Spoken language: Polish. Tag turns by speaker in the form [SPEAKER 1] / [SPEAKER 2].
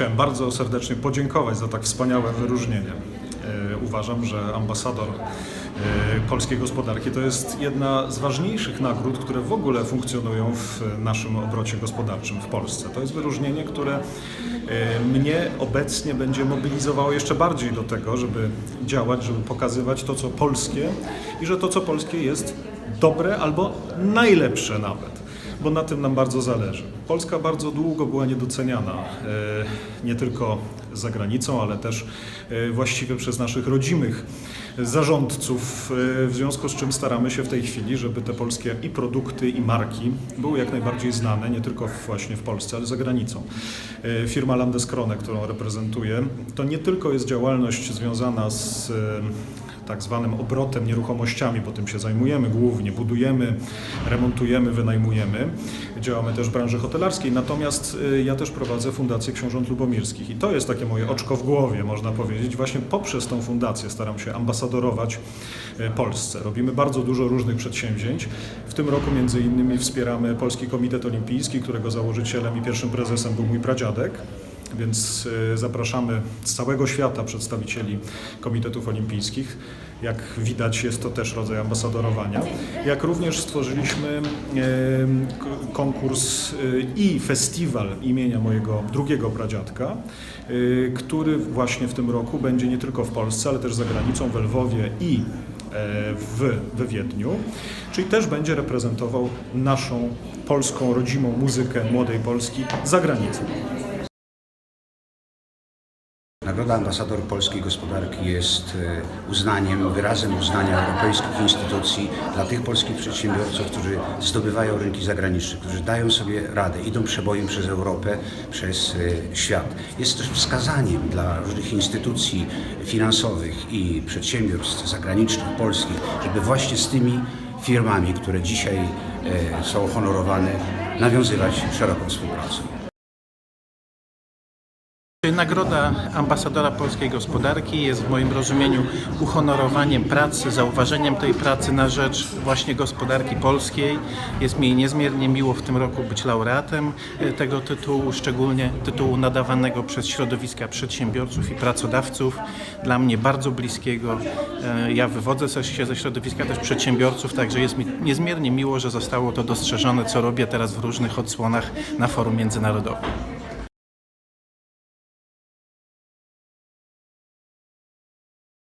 [SPEAKER 1] chciałem bardzo serdecznie podziękować za tak wspaniałe wyróżnienie. E, Uważam, że ambasador e, polskiej gospodarki to jest jedna z ważniejszych nagród, które w ogóle funkcjonują w naszym obrocie gospodarczym w Polsce. To jest wyróżnienie, które e, mnie obecnie będzie mobilizowało jeszcze bardziej do tego, żeby działać, żeby pokazywać to, co polskie i że to, co polskie jest dobre albo najlepsze nawet bo na tym nam bardzo zależy. Polska bardzo długo była niedoceniana, e, nie tylko za granicą, ale też e, właściwie przez naszych rodzimych zarządców, e, w związku z czym staramy się w tej chwili, żeby te polskie i produkty, i marki były jak najbardziej znane, nie tylko właśnie w Polsce, ale za granicą. Firma Landeskrone, którą reprezentuję, to nie tylko jest działalność związana z tak zwanym obrotem nieruchomościami, bo tym się zajmujemy głównie, budujemy, remontujemy, wynajmujemy. Działamy też w branży hotelarskiej, natomiast y, ja też prowadzę Fundację Książąt Lubomirskich i to jest takie moje oczko w głowie, można powiedzieć. Właśnie poprzez tą fundację staram się ambasadorować y, Polsce. Robimy bardzo dużo różnych przedsięwzięć. W tym roku między innymi wspieramy Polski Komitet Olimpijski, którego założycielem i pierwszym prezesem był mój pradziadek. Więc y, zapraszamy z całego świata przedstawicieli komitetów olimpijskich. Jak widać, jest to też rodzaj ambasadorowania. Jak również stworzyliśmy k- konkurs y, i festiwal imienia mojego drugiego pradziadka, który właśnie w tym roku będzie nie tylko w Polsce, ale też za granicą, w Lwowie i e, w, we Wiedniu, czyli też będzie reprezentował naszą polską, rodzimą muzykę młodej Polski za granicą.
[SPEAKER 2] Nagroda Ambasador Polskiej Gospodarki jest e, uznaniem, wyrazem uznania europejskich instytucji dla tych polskich przedsiębiorców, którzy zdobywają rynki zagraniczne, którzy dają sobie radę, idą przebojem przez Europę, przez e, świat. Jest też wskazaniem dla różnych instytucji finansowych i przedsiębiorstw zagranicznych, polskich, żeby właśnie z tymi firmami, które dzisiaj e, są honorowane, nawiązywać szeroką współpracę.
[SPEAKER 3] Nagroda ambasadora polskiej gospodarki jest w moim rozumieniu uhonorowaniem pracy, zauważeniem tej pracy na rzecz właśnie gospodarki polskiej. Jest mi niezmiernie miło w tym roku być laureatem e, tego tytułu, szczególnie tytułu nadawanego przez środowiska przedsiębiorców i pracodawców. Dla mnie bardzo bliskiego. E, Ja wywodzę się ze środowiska też przedsiębiorców, także jest mi niezmiernie miło, że zostało to dostrzeżone, co robię teraz w różnych odsłonach na forum międzynarodowym.